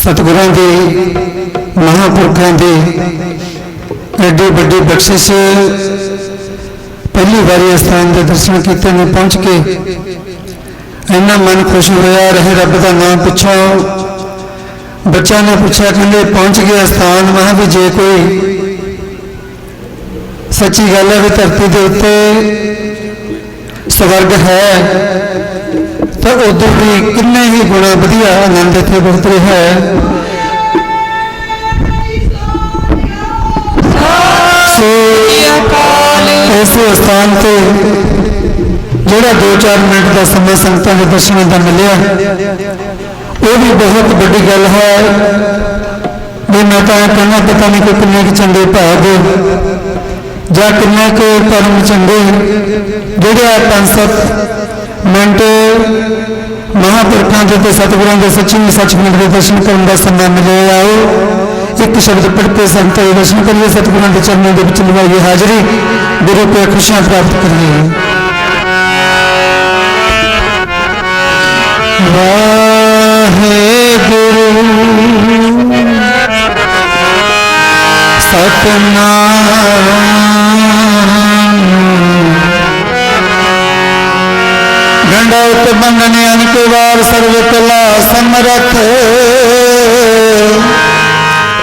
ਸਤਿਗੁਰਾਂ ਦੇ, ਮਹਾਂਪੁਰਖਾਂ ਦੇ ਐਡੀ ਵੱਡੀ ਬਖਸ਼ਿਸ਼ ਪਹਿਲੀ ਵਾਰੀ ਅਸਥਾਨ ਦੇ ਦਰਸ਼ਨ ਕੀਤੇ ਨੇ ਪਹੁੰਚ ਕੇ ਇੰਨਾ ਮਨ ਖੁਸ਼ ਹੋਇਆ, ਰਹੇ ਰੱਬ ਦਾ ਨਾਮ ਪੁੱਛੋ। ਬੱਚਿਆਂ ਨੇ ਪੁੱਛਿਆ, ਕਹਿੰਦੇ ਪਹੁੰਚ ਗਏ ਅਸਥਾਨ ਮਹਾਂ ਵੀ ਜੇ ਕੋਈ ਸੱਚੀ ਗੱਲ ਹੈ ਵੀ ਧਰਤੀ ਦੇ ਉੱਤੇ ਸਵਰਗ ਹੈ ਤਾਂ ਉਦੋਂ ਵੀ ਕਿੰਨੇ ਹੀ ਗੁਣਾ ਵਧੀਆ ਆਨੰਦ ਇੱਥੇ ਵਰਤ ਰਿਹਾ ਹੈ। ਸੋ ਇਸ ਸਥਾਨ ਤੇ ਜਿਹੜਾ 2-4 ਮਿੰਟ ਦਾ ਸਮਾਂ ਸੰਗਤਾਂ ਦੇ ਦਰਸ਼ਨਾਂ ਦਾ ਮਿਲਿਆ ਉਹ ਵੀ ਬਹੁਤ ਵੱਡੀ ਗੱਲ ਹੈ। ਵੀ ਮੈਂ ਤਾਂ ਕਹਿੰਦਾ ਪਤਾ ਨਹੀਂ ਕਿ ਕਿੰਨੇ ਕੁ ਚੰਗੇ ਭਾਗ ਜਾਂ ਕਿੰਨੇ ਕੁ ਕਰਮ ਚੰਗੇ ਜਿਹੜੇ ਆ ਪੰਜ ਸੱਤ ਮਿੰਟ। ਮਹਾਂਪੁਰਖਾਂ ਦੇ ਤੇ ਸਤਿਗੁਰਾਂ ਦੇ ਸੱਚੀ ਸੱਚਖੰਡ ਦੇ ਦਰਸ਼ਨ ਕਰਨ ਦਾ ਸਮਾਂ ਮਿਲਿਆ ਆਓ ਇੱਕ ਸ਼ਬਦ ਪੜ੍ਹ ਕੇ ਸੰਤਾਂ ਦੇ ਦਰਸ਼ਨ ਕਰੀਏ, ਸਤਿਗੁਰਾਂ ਦੇ ਚਰਨਾਂ ਦੇ ਵਿੱਚ ਨਿਭਾਈਏ ਹਾਜ਼ਰੀ। ਗੁਰੂ ਪਿਆ ਖੁਸ਼ੀਆਂ ਪ੍ਰਾਪਤ ਕਰੀਏ। ਵਾਹਿਗੁਰੂ। ਸਤਨਾਮ। ਗੰਡਾਉਤ ਬੰਦਨ ਅਨਕ ਵਾਰ ਸਰਵ ਕਲਾ ਸਮਰਥ।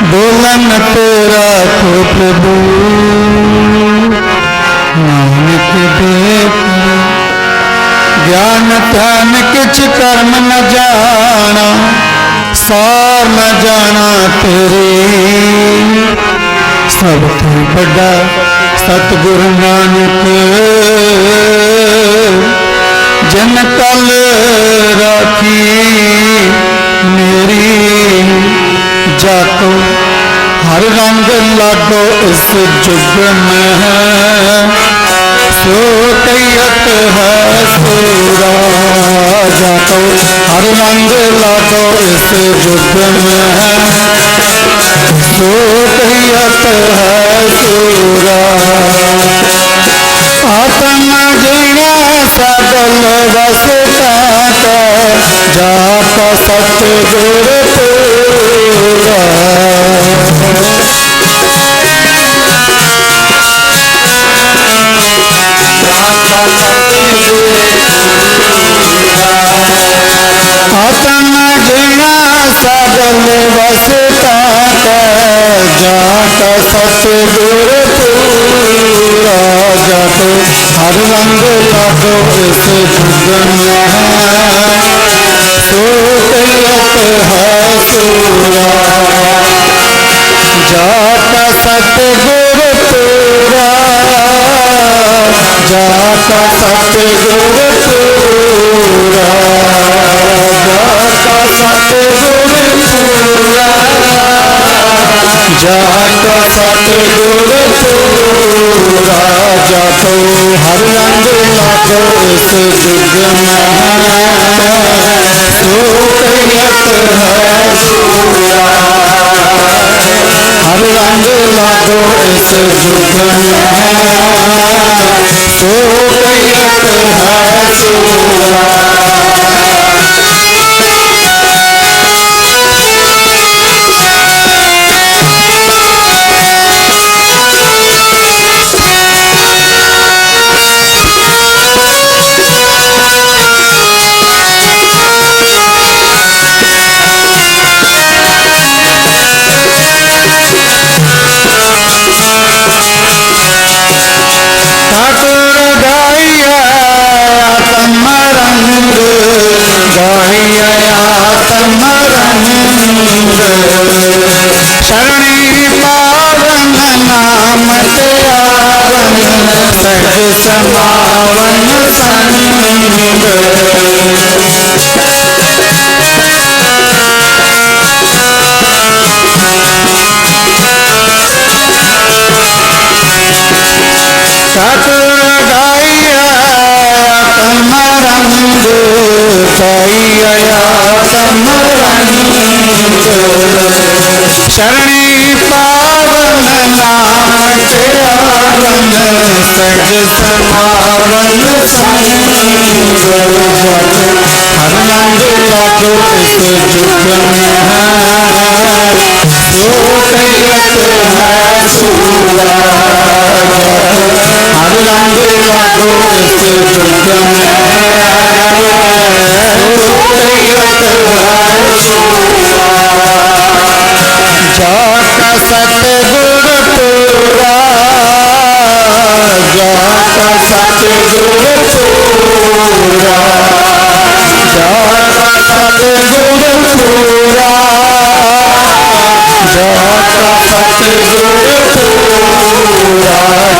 ਬੋਲਨ ਤੇਰਾ ਕੋ ਪ੍ਰਭੂ ਨਾਨਕ ਦੇ ਗਿਆਨ ਧਨ ਕਿਛ ਕਰਮ ਨ ਜਾਣਾ, ਸਾਰ ਨ ਜਾਣਾ ਤੇਰੇ। ਸਭ ਤੋਂ ਵੱਡਾ ਸਤਿਗੁਰ ਨਾਨਕ। ਜਨ ਕਲ ਰਾਖੀ ਮੇਰੀ। ਜਾਤੋ, ਹਰ ਰੰਗ ਲਾਗੋ ਇਸ ਜੁਗ ਮੈਂ। ਸੋ ਕਈਤ ਹੈ ਸੂਰਾ। ਜਾਤੋ, ਹਰ ਰੰਗ ਲਾਗੋ ਇਸ ਜੁਗ ਮੈਂ। ਸੋ ਕਹੀਤ ਹੈ ਸੂਰਾ। ਆਤਮ ਜਿਣਾ ਸਗਲ ਵਸਤਾ ਕੈ ਜਾਪ ਸਤ ਗੁਰ ਪੂਰਾ ਆਤਮ ਜਿਣਾ ਸਗਲ ਵਸਤਾ ਕੈ ਜਾਤ ਸਤ ਗੁਰ ਜਤ ਹਰ ਰੰਗ ਲਾਗੋ ਇਸ ਜੁਗਨ ਸੋ ਕਈਤ ਹੈ ਸੂਰਾ ਜਾਤ ਸਤ ਲਾਗੋ ਇਸ ਜੁਗ ਮੈਂ ਸੋ ਕਹੀਤ ਹੈ ਸੂਰਾ शरणी पावन नाम सज समावन हर रंग लाखो इस जुग में सोत है सूरज हर रंग लाखो इस जुग में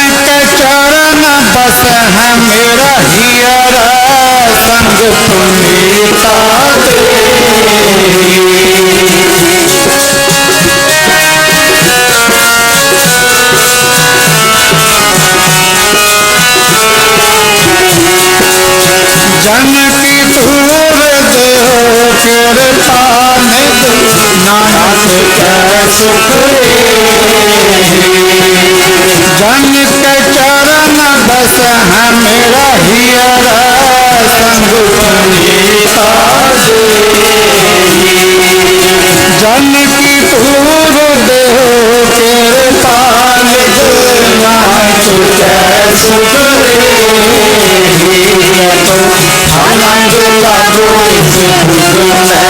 ਜਨ ਕੇ ਚਰਨ ਬਸ ਹੈ ਮੇਰਾ ਹੀਰਾ ਸੰਗ ਪੁਨੀਤਾ ਜਨ ਕੀ ਧੂਰ ਦੇਹੋ ਕਿਰਪਾ ਨਿਧ ਨਾਨਕ ਹੈ ਮੇਰਾ ਹੀਰਾ ਸੰਗ ਪੁਨੀਤਾ ਜਨ ਕੀ ਧੂਰ ਦੇਹੋ ਕਿਰਪਾ ਨਿਧ ਨਾਨਕ ਕੈ ਸੁਖ ਆਨੰਦ ਲਾਗੋ ਇਸ ਭੁਗ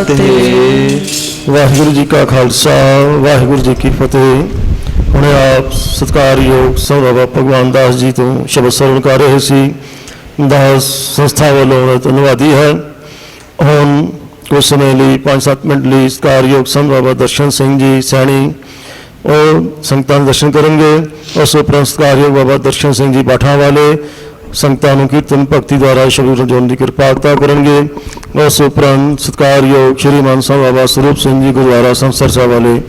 ਫਤਿਹ। ਵਾਹਿਗੁਰੂ ਜੀ ਕਾ ਖਾਲਸਾ, ਵਾਹਿਗੁਰੂ ਜੀ ਕੀ ਫਤਿਹ। ਹੁਣ ਆਪ ਸਤਿਕਾਰਯੋਗ ਸਭ ਬਾਬਾ ਭਗਵਾਨ ਦਾਸ ਜੀ ਤੋਂ ਸ਼ਬਦ ਸਰਵਣ ਕਰ ਰਹੇ ਸੀ। ਦਾਸ ਸੰਸਥਾ ਵੱਲੋਂ ਧੰਨਵਾਦੀ ਹੈ। ਹੁਣ ਕੁਝ ਸਮੇਂ ਲਈ 5-7 ਮਿੰਟ ਲਈ ਸਤਿਕਾਰਯੋਗ ਸੰਤ ਬਾਬਾ ਦਰਸ਼ਨ ਸਿੰਘ ਜੀ ਸੈਣੀ, ਉਹ ਸੰਗਤਾਂ ਦੇ ਦਰਸ਼ਨ ਕਰਨਗੇ। ਉਸ ਉਪਰੰਤ ਸਤਿਕਾਰਯੋਗ ਬਾਬਾ ਦਰਸ਼ਨ ਸਿੰਘ ਜੀ ਬਾਠਾਂ ਵਾਲੇ ਸੰਗਤਾਂ ਨੂੰ ਕੀਰਤਨ ਭਗਤੀ ਦੁਆਰਾ ਸ਼ਬਦ ਰਜੋਣ ਦੀ ਕਿਰਪਾਲਤਾ ਕਰਨਗੇ। ਉਸ ਉਪਰੰਤ ਸਤਿਕਾਰਯੋਗ ਸ਼੍ਰੀ ਮਾਨ ਸਾਹਿਬ ਬਾਬਾ ਸਰੂਪ ਸਿੰਘ ਜੀ ਗੁਰਦੁਆਰਾ ਸੰਸਰ ਸਾਹਿਬ ਵਾਲੇ